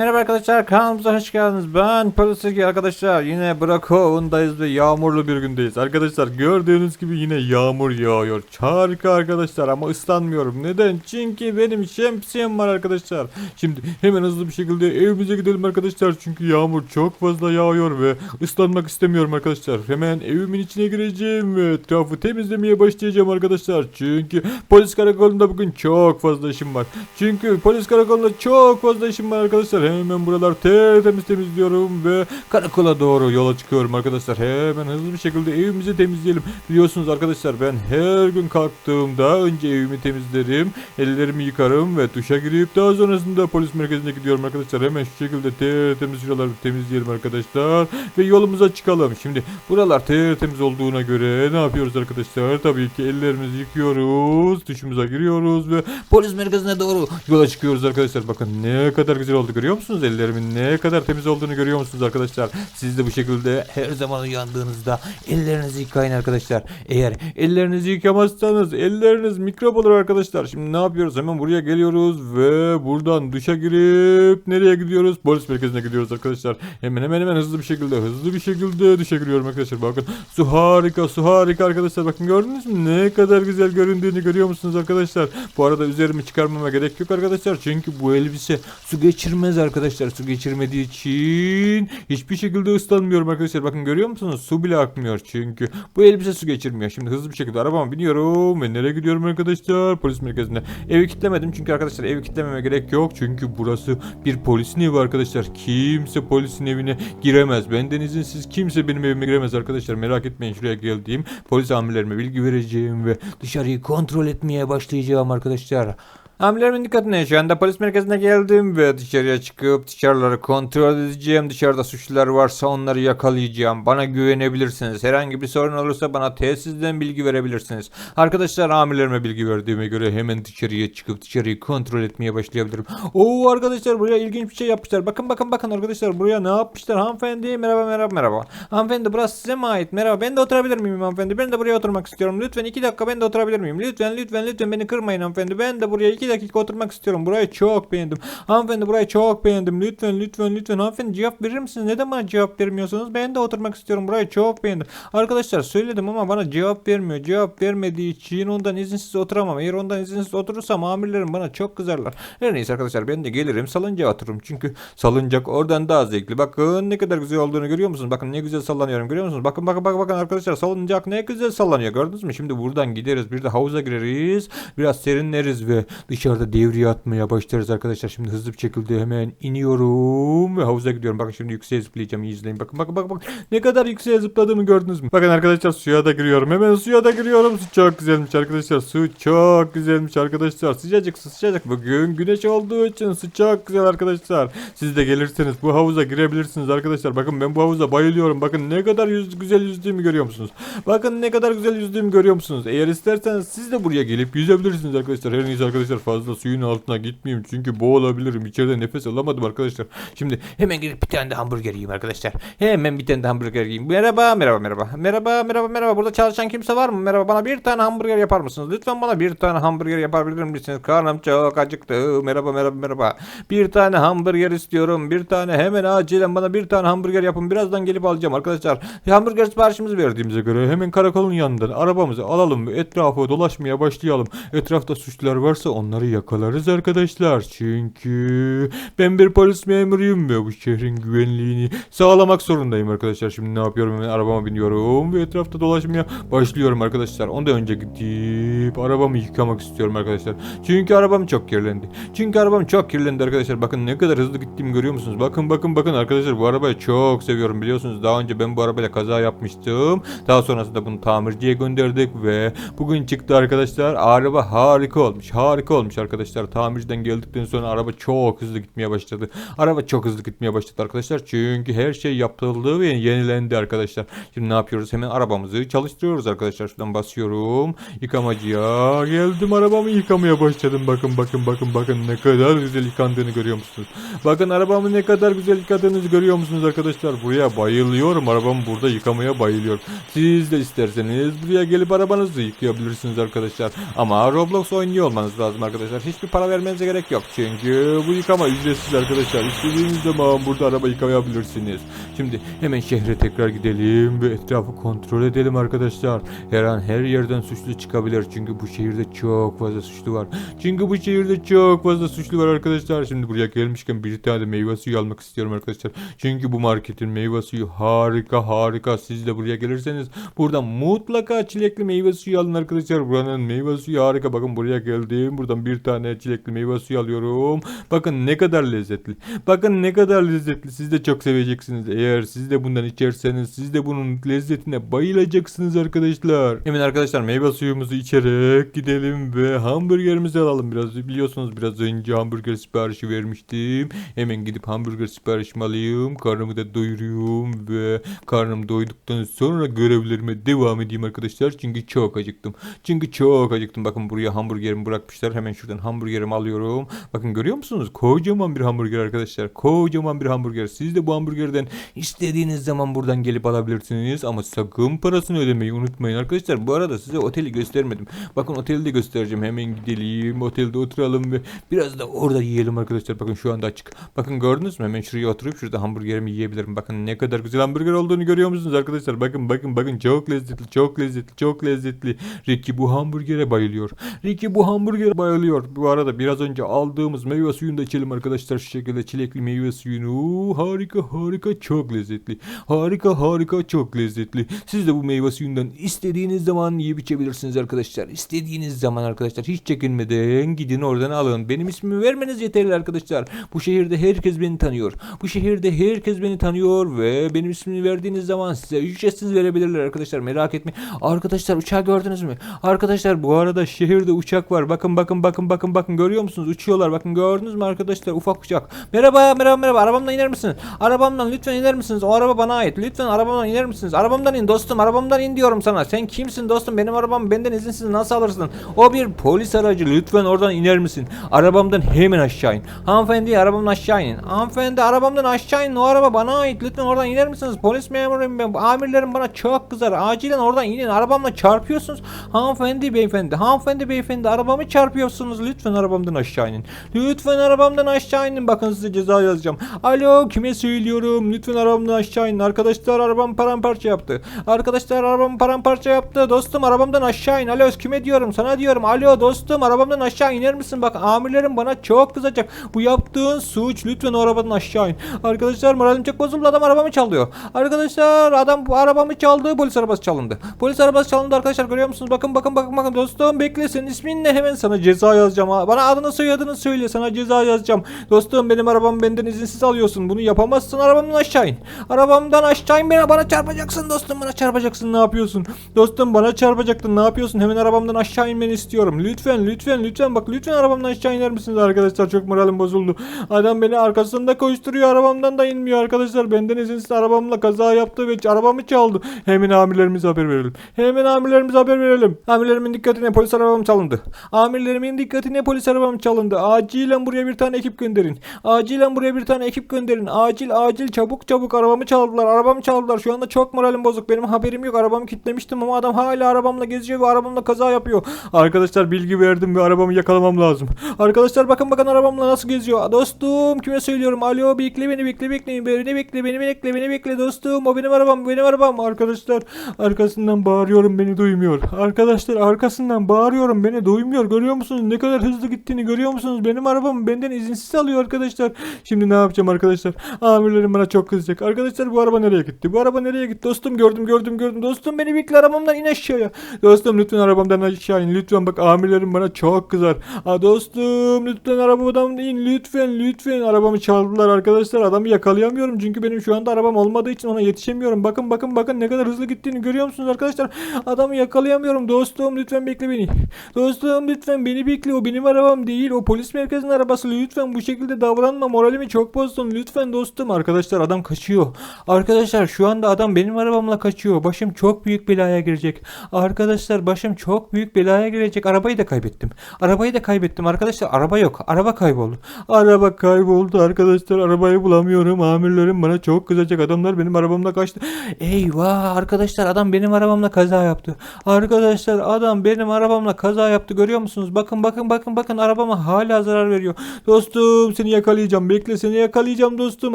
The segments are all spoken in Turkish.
Merhaba arkadaşlar kanalımıza hoş geldiniz. Ben Polis Ege arkadaşlar. Yine Brakov'undayız ve yağmurlu bir gündeyiz. Arkadaşlar gördüğünüz gibi yine yağmur yağıyor. Harika arkadaşlar ama ıslanmıyorum. Neden? Çünkü benim şemsiyem var arkadaşlar. Şimdi hemen hızlı bir şekilde evimize gidelim arkadaşlar. Çünkü yağmur çok fazla yağıyor ve ıslanmak istemiyorum arkadaşlar. Hemen evimin içine gireceğim ve etrafı temizlemeye başlayacağım arkadaşlar. Çünkü polis karakolunda bugün çok fazla işim var. Çünkü polis karakolunda çok fazla işim var arkadaşlar. Hemen buralar tertemiz temizliyorum ve karakola doğru yola çıkıyorum arkadaşlar. Hemen hızlı bir şekilde evimizi temizleyelim. Biliyorsunuz arkadaşlar ben her gün kalktığımda önce evimi temizlerim, ellerimi yıkarım ve duşa girip daha sonrasında polis merkezine gidiyorum arkadaşlar. Hemen şu şekilde tertemiz şuraları temizleyelim arkadaşlar ve yolumuza çıkalım. Şimdi buralar tertemiz olduğuna göre ne yapıyoruz arkadaşlar? Tabii ki ellerimizi yıkıyoruz, duşumuza giriyoruz ve polis merkezine doğru yola çıkıyoruz arkadaşlar. Bakın ne kadar güzel oldu görüyor musunuz? Ellerimin ne kadar temiz olduğunu görüyor musunuz arkadaşlar? Siz de bu şekilde her zaman uyandığınızda ellerinizi yıkayın arkadaşlar. Eğer ellerinizi yıkamazsanız elleriniz mikrop olur arkadaşlar. Şimdi ne yapıyoruz? Hemen buraya geliyoruz ve buradan duşa girip nereye gidiyoruz? Polis merkezine gidiyoruz arkadaşlar. Hemen hemen hemen hızlı bir şekilde hızlı bir şekilde duşa giriyorum arkadaşlar. Bakın su harika su harika arkadaşlar. Bakın gördünüz mü? Ne kadar güzel göründüğünü görüyor musunuz arkadaşlar? Bu arada üzerimi çıkarmama gerek yok arkadaşlar. Çünkü bu elbise su geçirmez arkadaşlar. Su geçirmediği için hiçbir şekilde ıslanmıyorum arkadaşlar. Bakın görüyor musunuz? Su bile akmıyor çünkü. Bu elbise su geçirmiyor. Şimdi hızlı bir şekilde arabama biniyorum ve nereye gidiyorum arkadaşlar? Polis merkezine. Evi kilitlemedim çünkü arkadaşlar evi kilitlememe gerek yok. Çünkü burası bir polisin evi arkadaşlar. Kimse polisin evine giremez. Benden izinsiz kimse benim evime giremez arkadaşlar. Merak etmeyin şuraya geldiğim polis amirlerime bilgi vereceğim ve dışarıyı kontrol etmeye başlayacağım arkadaşlar. Amirlerimin dikkatine şu anda polis merkezine geldim ve dışarıya çıkıp dışarıları kontrol edeceğim. Dışarıda suçlular varsa onları yakalayacağım. Bana güvenebilirsiniz. Herhangi bir sorun olursa bana tesisten bilgi verebilirsiniz. Arkadaşlar amirlerime bilgi verdiğime göre hemen dışarıya çıkıp dışarıyı kontrol etmeye başlayabilirim. Oo arkadaşlar buraya ilginç bir şey yapmışlar. Bakın bakın bakın arkadaşlar buraya ne yapmışlar? Hanımefendi merhaba merhaba merhaba. Hanımefendi burası size mi ait? Merhaba ben de oturabilir miyim hanımefendi? Ben de buraya oturmak istiyorum. Lütfen iki dakika ben de oturabilir miyim? Lütfen lütfen lütfen beni kırmayın hanımefendi. Ben de buraya iki dakika oturmak istiyorum. Burayı çok beğendim. Hanımefendi burayı çok beğendim. Lütfen lütfen lütfen hanımefendi cevap verir misiniz? Neden bana cevap vermiyorsunuz? Ben de oturmak istiyorum. Burayı çok beğendim. Arkadaşlar söyledim ama bana cevap vermiyor. Cevap vermediği için ondan izinsiz oturamam. Eğer ondan izinsiz oturursam amirlerim bana çok kızarlar. Her neyse arkadaşlar ben de gelirim salıncağa otururum. Çünkü salıncak oradan daha zevkli. Bakın ne kadar güzel olduğunu görüyor musunuz? Bakın ne güzel sallanıyorum görüyor musunuz? Bakın bakın bakın bakın arkadaşlar salıncak ne güzel sallanıyor gördünüz mü? Şimdi buradan gideriz. Bir de havuza gireriz. Biraz serinleriz ve dışarıda devriye atmaya başlarız arkadaşlar. Şimdi hızlı bir şekilde hemen iniyorum ve havuza gidiyorum. Bakın şimdi yükseğe zıplayacağım. İyi izleyin. Bakın bakın bakın. bakın. Ne kadar yükseğe zıpladığımı gördünüz mü? Bakın arkadaşlar suya da giriyorum. Hemen suya da giriyorum. Su çok güzelmiş arkadaşlar. Su çok güzelmiş arkadaşlar. Sıcacık sıcacık. Bugün güneş olduğu için su çok güzel arkadaşlar. Siz de gelirseniz bu havuza girebilirsiniz arkadaşlar. Bakın ben bu havuza bayılıyorum. Bakın ne kadar yüz, güzel yüzdüğümü görüyor musunuz? Bakın ne kadar güzel yüzdüğümü görüyor musunuz? Eğer isterseniz siz de buraya gelip yüzebilirsiniz arkadaşlar. Her neyse arkadaşlar fazla suyun altına gitmeyeyim. Çünkü boğulabilirim. İçeride nefes alamadım arkadaşlar. Şimdi hemen gidip bir tane de hamburger yiyeyim arkadaşlar. Hemen bir tane de hamburger yiyeyim. Merhaba merhaba merhaba. Merhaba merhaba merhaba. Burada çalışan kimse var mı? Merhaba bana bir tane hamburger yapar mısınız? Lütfen bana bir tane hamburger yapabilir misiniz? Karnım çok acıktı. Merhaba merhaba merhaba. Bir tane hamburger istiyorum. Bir tane hemen acilen bana bir tane hamburger yapın. Birazdan gelip alacağım arkadaşlar. Hamburger siparişimizi verdiğimize göre hemen karakolun yanından arabamızı alalım ve etrafı dolaşmaya başlayalım. Etrafta suçlular varsa onları yakalarız arkadaşlar. Çünkü ben bir polis memuruyum ve bu şehrin güvenliğini sağlamak zorundayım arkadaşlar. Şimdi ne yapıyorum? Hemen arabama biniyorum ve etrafta dolaşmaya başlıyorum arkadaşlar. Ondan önce gidip arabamı yıkamak istiyorum arkadaşlar. Çünkü arabam çok kirlendi. Çünkü arabam çok kirlendi arkadaşlar. Bakın ne kadar hızlı gittiğimi görüyor musunuz? Bakın bakın bakın arkadaşlar bu arabayı çok seviyorum biliyorsunuz. Daha önce ben bu arabayla kaza yapmıştım. Daha sonrasında bunu tamirciye gönderdik ve bugün çıktı arkadaşlar. Araba harika olmuş. Harika olmuş arkadaşlar. Tamirciden geldikten sonra araba çok hızlı gitmeye başladı. Araba çok hızlı gitmeye başladı arkadaşlar. Çünkü her şey yapıldı ve yenilendi arkadaşlar. Şimdi ne yapıyoruz? Hemen arabamızı çalıştırıyoruz arkadaşlar. Şuradan basıyorum. Yıkamacıya geldim arabamı yıkamaya başladım. Bakın bakın bakın bakın ne kadar güzel yıkandığını görüyor musunuz? Bakın arabamı ne kadar güzel yıkadığınızı görüyor musunuz arkadaşlar? Buraya bayılıyorum. Arabamı burada yıkamaya bayılıyorum. Siz de isterseniz buraya gelip arabanızı yıkayabilirsiniz arkadaşlar. Ama Roblox oynuyor olmanız lazım arkadaşlar. Hiçbir para vermenize gerek yok. Çünkü bu yıkama ücretsiz arkadaşlar. İstediğiniz zaman burada araba yıkayabilirsiniz. Şimdi hemen şehre tekrar gidelim ve etrafı kontrol edelim arkadaşlar. Her an her yerden suçlu çıkabilir. Çünkü bu şehirde çok fazla suçlu var. Çünkü bu şehirde çok fazla suçlu var arkadaşlar. Şimdi buraya gelmişken bir tane de meyve suyu almak istiyorum arkadaşlar. Çünkü bu marketin meyve suyu harika harika. Siz de buraya gelirseniz buradan mutlaka çilekli meyve suyu alın arkadaşlar. Buranın meyve suyu harika. Bakın buraya geldim. Bir tane çilekli meyve suyu alıyorum. Bakın ne kadar lezzetli. Bakın ne kadar lezzetli. Siz de çok seveceksiniz. Eğer siz de bundan içerseniz siz de bunun lezzetine bayılacaksınız arkadaşlar. Hemen arkadaşlar meyve suyumuzu içerek gidelim ve hamburgerimizi alalım. Biraz biliyorsunuz biraz önce hamburger siparişi vermiştim. Hemen gidip hamburger siparişimi alayım. Karnımı da doyurayım ve karnım doyduktan sonra görevlerime devam edeyim arkadaşlar. Çünkü çok acıktım. Çünkü çok acıktım. Bakın buraya hamburgerimi bırakmışlar. Hemen şuradan hamburgerimi alıyorum. Bakın görüyor musunuz? Kocaman bir hamburger arkadaşlar. Kocaman bir hamburger. Siz de bu hamburgerden istediğiniz zaman buradan gelip alabilirsiniz. Ama sakın parasını ödemeyi unutmayın arkadaşlar. Bu arada size oteli göstermedim. Bakın oteli de göstereceğim. Hemen gidelim. Otelde oturalım ve biraz da orada yiyelim arkadaşlar. Bakın şu anda açık. Bakın gördünüz mü? Hemen şuraya oturup şurada hamburgerimi yiyebilirim. Bakın ne kadar güzel hamburger olduğunu görüyor musunuz arkadaşlar? Bakın bakın bakın çok lezzetli. Çok lezzetli. Çok lezzetli. Ricky bu hamburgere bayılıyor. Ricky bu hamburgere bayılıyor. Bu arada biraz önce aldığımız meyve suyunu da içelim arkadaşlar. Şu şekilde çilekli meyve suyunu. Harika harika çok lezzetli. Harika harika çok lezzetli. Siz de bu meyve suyundan istediğiniz zaman yiyip içebilirsiniz arkadaşlar. İstediğiniz zaman arkadaşlar hiç çekinmeden gidin oradan alın. Benim ismimi vermeniz yeterli arkadaşlar. Bu şehirde herkes beni tanıyor. Bu şehirde herkes beni tanıyor ve benim ismini verdiğiniz zaman size ücretsiz verebilirler arkadaşlar. Merak etmeyin. Arkadaşlar uçağı gördünüz mü? Arkadaşlar bu arada şehirde uçak var. Bakın bakın bakın bakın bakın görüyor musunuz? Uçuyorlar. Bakın gördünüz mü arkadaşlar? Ufak uçak. Merhaba merhaba merhaba. Arabamdan iner misiniz? Arabamdan lütfen iner misiniz? O araba bana ait. Lütfen arabamdan iner misiniz? Arabamdan in dostum. Arabamdan in diyorum sana. Sen kimsin dostum? Benim arabam benden izinsiz nasıl alırsın? O bir polis aracı. Lütfen oradan iner misin? Arabamdan hemen aşağı in. Hanımefendi arabamdan aşağı inin. Hanımefendi arabamdan aşağı in. O araba bana ait. Lütfen oradan iner misiniz? Polis memuruyum ben. Amirlerim bana çok kızar. Acilen oradan inin. Arabamla çarpıyorsunuz. Hanımefendi beyefendi. Hanımefendi beyefendi. Arabamı çarpıyorsunuz. Lütfen arabamdan aşağı inin. Lütfen arabamdan aşağı inin. Bakın size ceza yazacağım. Alo kime söylüyorum? Lütfen arabamdan aşağı inin. Arkadaşlar arabam paramparça yaptı. Arkadaşlar arabamı paramparça yaptı. Dostum arabamdan aşağı in. Alo kime diyorum? Sana diyorum. Alo dostum arabamdan aşağı iner misin? Bak amirlerim bana çok kızacak. Bu yaptığın suç. Lütfen o arabadan aşağı in. Arkadaşlar moralim çok bozuldu. Adam arabamı çalıyor. Arkadaşlar adam bu arabamı çaldı. Polis arabası çalındı. Polis arabası çalındı arkadaşlar görüyor musunuz? Bakın bakın bakın bakın dostum bekle senin ismin ne? Hemen sana ceza yazacağım. ha. Bana adını soyadını söyle. Sana ceza yazacağım. Dostum benim arabamı benden izinsiz alıyorsun. Bunu yapamazsın. Arabamdan aşağı in. Arabamdan aşağı in. Bana, bana çarpacaksın dostum. Bana çarpacaksın. Ne yapıyorsun? Dostum bana çarpacaktın. Ne yapıyorsun? Hemen arabamdan aşağı inmeni istiyorum. Lütfen lütfen lütfen bak lütfen arabamdan aşağı iner misiniz arkadaşlar? Çok moralim bozuldu. Adam beni arkasında koşturuyor. Arabamdan da inmiyor arkadaşlar. Benden izinsiz arabamla kaza yaptı ve arabamı çaldı. Hemen amirlerimize haber verelim. Hemen amirlerimize haber verelim. Amirlerimin dikkatine polis arabam çalındı. Amirlerimin dikkatine polis arabam çalındı. Acilen buraya bir tane ekip gönderin. Acilen buraya bir tane ekip gönderin. Acil acil çabuk çabuk arabamı çaldılar. Arabamı çaldılar. Şu anda çok moralim bozuk. Benim haberim yok. Arabamı kilitlemiştim ama adam hala arabamla geziyor ve arabamla kaza yapıyor. Arkadaşlar bilgi verdim ve arabamı yakalamam lazım. Arkadaşlar bakın bakın arabamla nasıl geziyor. Dostum kime söylüyorum? Alo bekle beni bekle bekleyin. Beni bekle beni bekle beni bekle dostum. O benim arabam benim arabam. Arkadaşlar arkasından bağırıyorum beni duymuyor. Arkadaşlar arkasından bağırıyorum beni duymuyor. Görüyor musunuz? Ne kadar hızlı gittiğini görüyor musunuz? Benim arabam benden izinsiz alıyor arkadaşlar. Şimdi ne yapacağım arkadaşlar? Amirlerim bana çok kızacak. Arkadaşlar bu araba nereye gitti? Bu araba nereye gitti? Dostum gördüm gördüm gördüm. Dostum beni bekle arabamdan in aşağıya. Dostum lütfen arabamdan aşağı in. Lütfen bak amirlerim bana çok kızar. Aa, dostum lütfen arabamdan in. Lütfen lütfen arabamı çaldılar arkadaşlar. Adamı yakalayamıyorum çünkü benim şu anda arabam olmadığı için ona yetişemiyorum. Bakın bakın bakın ne kadar hızlı gittiğini görüyor musunuz arkadaşlar? Adamı yakalayamıyorum. Dostum lütfen bekle beni. Dostum lütfen beni bekle. O benim arabam değil. O polis merkezinin arabası. Lütfen bu şekilde davranma. Moralimi çok bozdun. Lütfen dostum. Arkadaşlar adam kaçıyor. Arkadaşlar şu anda adam benim arabamla kaçıyor. Başım çok büyük belaya girecek. Arkadaşlar başım çok büyük belaya girecek. Arabayı da kaybettim. Arabayı da kaybettim. Arkadaşlar araba yok. Araba kayboldu. Araba kayboldu arkadaşlar. Arabayı bulamıyorum. Amirlerim bana çok kızacak. Adamlar benim arabamla kaçtı. Eyvah arkadaşlar adam benim arabamla kaza yaptı. Arkadaşlar adam benim arabamla kaza yaptı. Görüyor musunuz? Bakın bakın bakın bakın arabama hala zarar veriyor. Dostum seni yakalayacağım. Bekle seni yakalayacağım dostum.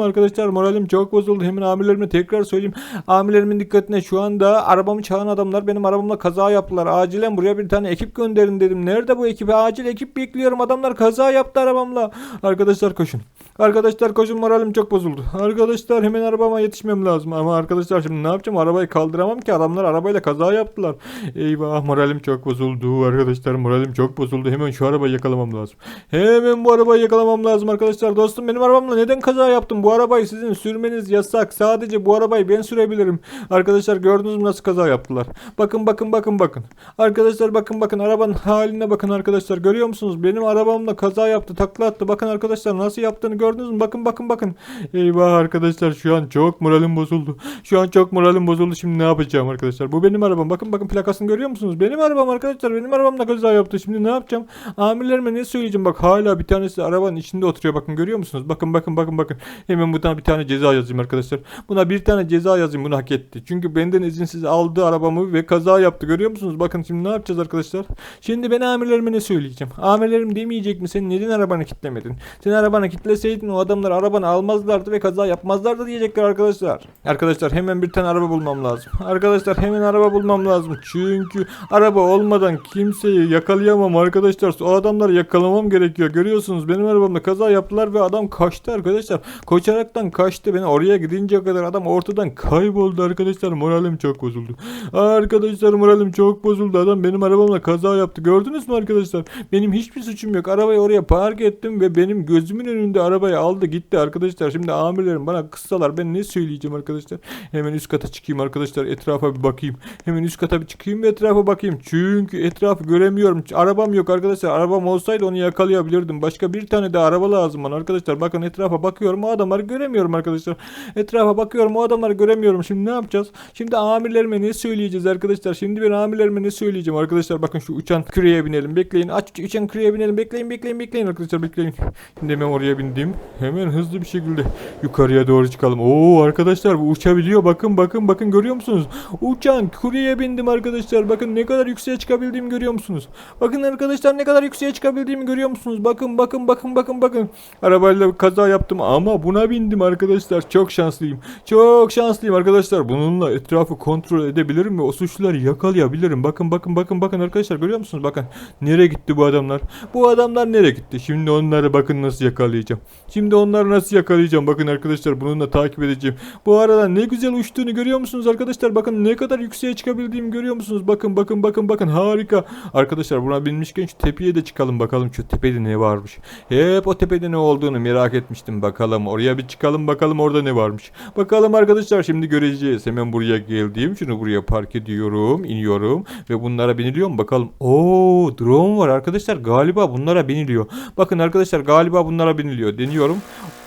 Arkadaşlar moralim çok bozuldu. Hemen amirlerime tekrar söyleyeyim. Amirlerimin dikkatine şu anda arabamı çalan adamlar benim arabamla kaza yaptılar. Acilen buraya bir tane ekip gönderin dedim. Nerede bu ekip? Acil ekip bekliyorum. Adamlar kaza yaptı arabamla. Arkadaşlar koşun. Arkadaşlar koşun moralim çok bozuldu. Arkadaşlar hemen arabama yetişmem lazım. Ama arkadaşlar şimdi ne yapacağım? Arabayı kaldıramam ki. Adamlar arabayla kaza yaptılar. Eyvah moralim çok bozuldu. Arkadaşlar moralim çok bozuldu. Hemen şu arabayı yakalamam lazım. Hemen bu arabayı yakalamam lazım arkadaşlar. Dostum benim arabamla neden kaza yaptım? Bu arabayı sizin sürmeniz yasak. Sadece bu arabayı ben sürebilirim. Arkadaşlar gördünüz mü nasıl kaza yaptılar? Bakın bakın bakın bakın. Arkadaşlar bakın bakın arabanın haline bakın arkadaşlar. Görüyor musunuz? Benim arabamla kaza yaptı. Takla attı. Bakın arkadaşlar nasıl yaptığını gördünüz mü? Bakın bakın bakın. Eyvah arkadaşlar şu an çok moralim bozuldu. Şu an çok moralim bozuldu. Şimdi ne yapacağım arkadaşlar? Bu benim arabam. Bakın bakın plakasını görüyor musunuz? Benim arabam arkadaşlar. Benim arabamla kaza yaptı. Şimdi ne yapacağım? Amirlerime ne söyleyeceğim? Bak hala bir tanesi arabanın içinde oturuyor. Bakın görüyor musunuz? Bakın bakın bakın bakın. Hemen buradan bir tane ceza yazayım arkadaşlar. Buna bir tane ceza yazayım. Bunu hak etti. Çünkü benden izinsiz aldı arabamı ve kaza yaptı. Görüyor musunuz? Bakın şimdi ne yapacağız arkadaşlar? Şimdi ben amirlerime ne söyleyeceğim? Amirlerim demeyecek mi? Sen neden arabanı kitlemedin? Sen arabanı kitleseydin o adamlar arabanı almazlardı ve kaza yapmazlardı diyecekler arkadaşlar. Arkadaşlar hemen bir tane araba bulmam lazım. Arkadaşlar hemen araba bulmam lazım. Çünkü araba olmadan kimseyi yakalayamam arkadaşlar. O adamları yakalamam gerekiyor. Görüyorsunuz benim arabamla kaza yaptılar ve adam kaçtı arkadaşlar. Koşaraktan kaçtı. Ben oraya gidince kadar adam ortadan kayboldu arkadaşlar. Moralim çok bozuldu. Arkadaşlar moralim çok bozuldu. Adam benim arabamla kaza yaptı. Gördünüz mü arkadaşlar? Benim hiçbir suçum yok. Arabayı oraya park ettim ve benim gözümün önünde arabayı aldı gitti arkadaşlar. Şimdi amirlerim bana kıssalar ben ne söyleyeceğim arkadaşlar? Hemen üst kata çıkayım arkadaşlar. Etrafa bir bakayım. Hemen üst kata bir çıkayım ve etrafa bakayım. Çünkü etrafı göremiyorum. Arabam yok arkadaşlar. Arabam olsaydı onu yakalayabilirdim. Başka bir tane de araba lazım bana arkadaşlar. Bakın etrafa bakıyorum. O adamları göremiyorum arkadaşlar. Etrafa bakıyorum. O adamları göremiyorum. Şimdi ne yapacağız? Şimdi amirlerime ne söyleyeceğiz arkadaşlar? Şimdi ben amirlerime ne söyleyeceğim arkadaşlar? Bakın şu uçan küreye binelim. Bekleyin. Aç uçan küreye binelim. Bekleyin bekleyin bekleyin arkadaşlar bekleyin. Şimdi hemen oraya bindim. Hemen hızlı bir şekilde yukarıya doğru çıkalım. Oo arkadaşlar bu uçabiliyor. Bakın bakın bakın görüyor musunuz? Uçan küreğe bindim arkadaşlar. Bakın ne kadar yükseğe çıkabildiğimi görüyor musunuz? Bakın arkadaşlar ne kadar yükseğe çıkabildiğimi görüyor musunuz? Bakın bakın bakın bakın bakın. Arabayla kaza yaptım ama buna bindim arkadaşlar. Çok şanslıyım. Çok şanslıyım arkadaşlar. Bununla etrafı kontrol edebilirim ve o suçluları yakalayabilirim. Bakın bakın bakın bakın arkadaşlar görüyor musunuz? Bakın nereye gitti bu adamlar? Bu adamlar nereye gitti? Şimdi onları bakın nasıl yakalayacağım. Şimdi onları nasıl yakalayacağım? Bakın arkadaşlar bununla takip edeceğim. Bu arada ne güzel uçtuğunu görüyor musunuz arkadaşlar? Bakın ne kadar yükseğe çıkabildiğimi görüyor musunuz? Bakın bakın bakın bakın harika. Arkadaşlar buna binmişken şu tepeye de çıkalım bakalım şu tepede ne varmış. Hep o tepede ne olduğunu merak etmiştim bakalım. Oraya bir çıkalım bakalım orada ne varmış. Bakalım arkadaşlar şimdi göreceğiz. Hemen buraya geldim. Şunu buraya park ediyorum. iniyorum ve bunlara biniliyor mu bakalım. Oo drone var arkadaşlar. Galiba bunlara biniliyor. Bakın arkadaşlar galiba bunlara biniliyor. Deniyorum.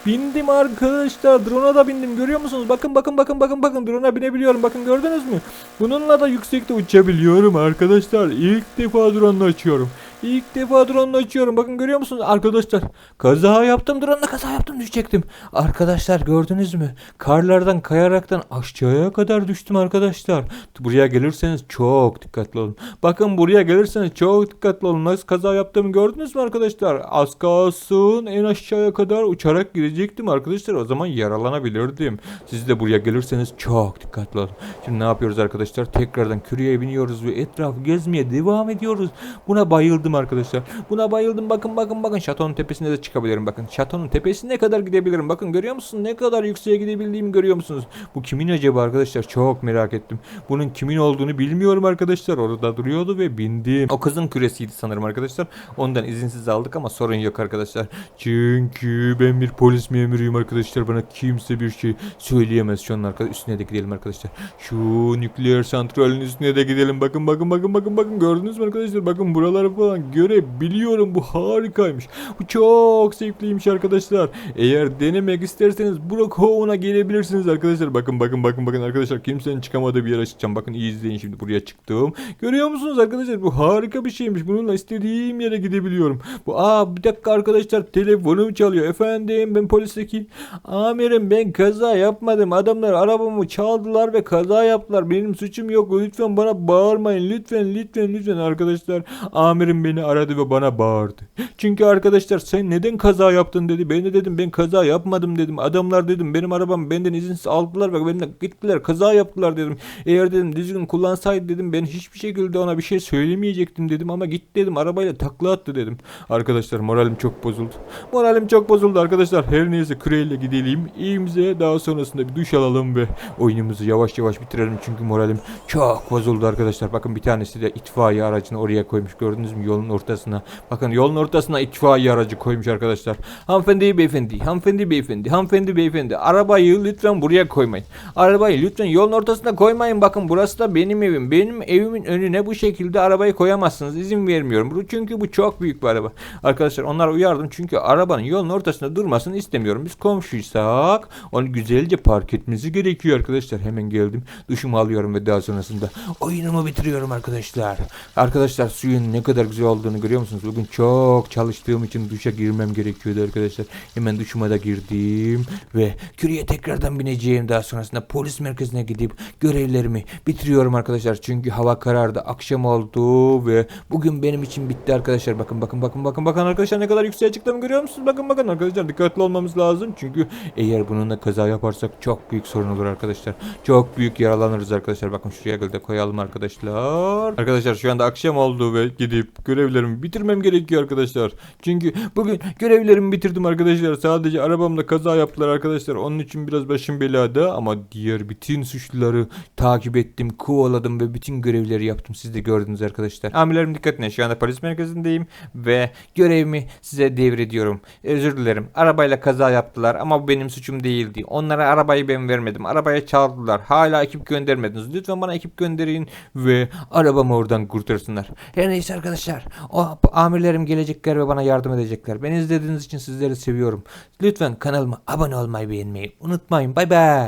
Bindim arkadaşlar. Drone'a da bindim. Görüyor musunuz? Bakın bakın bakın bakın bakın. Drone'a binebiliyorum. Bakın gördünüz mü? Bununla da yüksekte uçabiliyorum arkadaşlar. İlk defa drone'la açıyorum. İlk defa drone'la açıyorum. Bakın görüyor musunuz? Arkadaşlar kaza yaptım. Drone'la kaza yaptım. Düşecektim. Arkadaşlar gördünüz mü? Karlardan kayaraktan aşağıya kadar düştüm arkadaşlar. Buraya gelirseniz çok dikkatli olun. Bakın buraya gelirseniz çok dikkatli olun. Nasıl kaza yaptığımı gördünüz mü arkadaşlar? Az kalsın en aşağıya kadar uçarak girecektim arkadaşlar. O zaman yaralanabilirdim. Siz de buraya gelirseniz çok dikkatli olun. Şimdi ne yapıyoruz arkadaşlar? Tekrardan küreye biniyoruz ve etrafı gezmeye devam ediyoruz. Buna bayıldım arkadaşlar. Buna bayıldım. Bakın bakın bakın. Şatonun tepesine de çıkabilirim. Bakın şatonun tepesine kadar gidebilirim. Bakın görüyor musunuz? Ne kadar yükseğe gidebildiğimi görüyor musunuz? Bu kimin acaba arkadaşlar? Çok merak ettim. Bunun kimin olduğunu bilmiyorum arkadaşlar. Orada duruyordu ve bindim. O kızın küresiydi sanırım arkadaşlar. Ondan izinsiz aldık ama sorun yok arkadaşlar. Çünkü ben bir polis memuruyum arkadaşlar. Bana kimse bir şey söyleyemez. Şu an üstüne de gidelim arkadaşlar. Şu nükleer santralin üstüne de gidelim. Bakın bakın bakın bakın bakın gördünüz mü arkadaşlar? Bakın buraları falan görebiliyorum. Bu harikaymış. Bu çok zevkliymiş arkadaşlar. Eğer denemek isterseniz Brookhaven'a gelebilirsiniz arkadaşlar. Bakın bakın bakın bakın arkadaşlar kimsenin çıkamadığı bir yere çıkacağım. Bakın iyi izleyin şimdi buraya çıktım. Görüyor musunuz arkadaşlar? Bu harika bir şeymiş. Bununla istediğim yere gidebiliyorum. Bu aa bir dakika arkadaşlar telefonum çalıyor. Efendim ben polisteki amirim ben kaza yapmadım. Adamlar arabamı çaldılar ve kaza yaptılar. Benim suçum yok. Lütfen bana bağırmayın. Lütfen lütfen lütfen arkadaşlar. Amirim beni aradı ve bana bağırdı. Çünkü arkadaşlar sen neden kaza yaptın dedi. Ben de dedim ben kaza yapmadım dedim. Adamlar dedim benim arabamı benden izinsiz aldılar ve benden gittiler kaza yaptılar dedim. Eğer dedim düzgün kullansaydı dedim ben hiçbir şekilde ona bir şey söylemeyecektim dedim ama git dedim arabayla takla attı dedim. Arkadaşlar moralim çok bozuldu. Moralim çok bozuldu arkadaşlar. Her neyse küreyle gidelim. İyimize daha sonrasında bir duş alalım ve oyunumuzu yavaş yavaş bitirelim. Çünkü moralim çok bozuldu arkadaşlar. Bakın bir tanesi de itfaiye aracını oraya koymuş. Gördünüz mü yolun ortasına. Bakın yolun ortasına itfaiye aracı koymuş arkadaşlar. Hanımefendi beyefendi. Hanımefendi beyefendi. Hanımefendi beyefendi. Arabayı lütfen buraya koymayın. Arabayı lütfen yolun ortasına koymayın. Bakın burası da benim evim. Benim evimin önüne bu şekilde arabayı koyamazsınız. İzin vermiyorum. Çünkü bu çok büyük bir araba. Arkadaşlar onlara uyardım. Çünkü arabanın yolun ortasında durmasını istemiyorum. Biz komşuysak onu güzelce park etmesi gerekiyor arkadaşlar. Hemen geldim. Duşumu alıyorum ve daha sonrasında oyunumu bitiriyorum arkadaşlar. Arkadaşlar suyun ne kadar güzel olduğunu görüyor musunuz? Bugün çok çalıştığım için duşa girmem gerekiyordu arkadaşlar. Hemen duşuma da girdim ve küreye tekrardan bineceğim. Daha sonrasında polis merkezine gidip görevlerimi bitiriyorum arkadaşlar. Çünkü hava karardı. Akşam oldu ve bugün benim için bitti arkadaşlar. Bakın bakın bakın bakın bakın arkadaşlar ne kadar yükseğe çıktığımı görüyor musunuz? Bakın bakın arkadaşlar dikkatli olmamız lazım. Çünkü eğer bununla kaza yaparsak çok büyük sorun olur arkadaşlar. Çok büyük yaralanırız arkadaşlar. Bakın şuraya da koyalım arkadaşlar. Arkadaşlar şu anda akşam oldu ve gidip görevlerimi bitirmem gerekiyor arkadaşlar. Çünkü bugün görevlerimi bitirdim arkadaşlar. Sadece arabamla kaza yaptılar arkadaşlar. Onun için biraz başım belada ama diğer bütün suçluları takip ettim, kovaladım ve bütün görevleri yaptım. Siz de gördünüz arkadaşlar. Amirlerim dikkatine şu anda polis merkezindeyim ve görevimi size devrediyorum. Özür dilerim. Arabayla kaza yaptılar ama bu benim suçum değildi. Onlara arabayı ben vermedim. Arabaya çaldılar. Hala ekip göndermediniz. Lütfen bana ekip gönderin ve arabamı oradan kurtarsınlar. Her neyse arkadaşlar. O amirlerim gelecekler ve bana yardım edecekler. Beni izlediğiniz için sizleri seviyorum. Lütfen kanalıma abone olmayı beğenmeyi unutmayın. Bay bay.